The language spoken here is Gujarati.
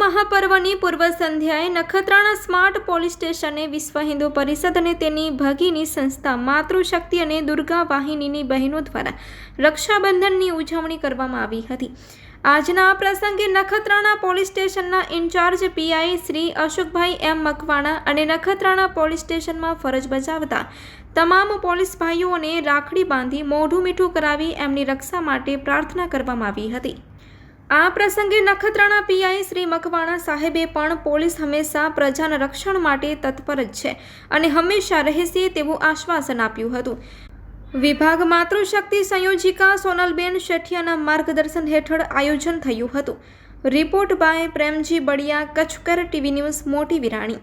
મહાપર્વની પૂર્વ સંધ્યાએ નખત્રાણા સ્માર્ટ પોલીસ સ્ટેશને વિશ્વ હિન્દુ પરિષદ અને તેની ભગીની સંસ્થા માતૃશક્તિ અને દુર્ગા વાહિનીની બહેનો દ્વારા રક્ષાબંધનની ઉજવણી કરવામાં આવી હતી. આજના આ પ્રસંગે નખત્રાણા પોલીસ સ્ટેશનના in charge PI Shri Ashokbhai M Makwana અને નખત્રાણા પોલીસ સ્ટેશનમાં ફરજ બજાવતા તમામ પોલીસ ભાઈઓને રાખડી બાંધી મોઢું મીઠું કરાવી એમની રક્ષા માટે પ્રાર્થના કરવામાં આવી હતી. આ પ્રસંગે નખત્રાણા પીઆઈ શ્રી મકવાણા સાહેબે પણ પોલીસ હંમેશા પ્રજાના રક્ષણ માટે તત્પર જ છે અને હંમેશા રહેશે તેવું આશ્વાસન આપ્યું હતું. વિભાગ માતૃશક્તિ સંયોજિકા સોનલબેન શેઠિયાના માર્ગદર્શન હેઠળ આયોજન થયું હતું. રિપોર્ટ બાય પ્રેમજી બળિયા કચ્છકર ટીવી ન્યૂઝ, મોટી વિરાણી.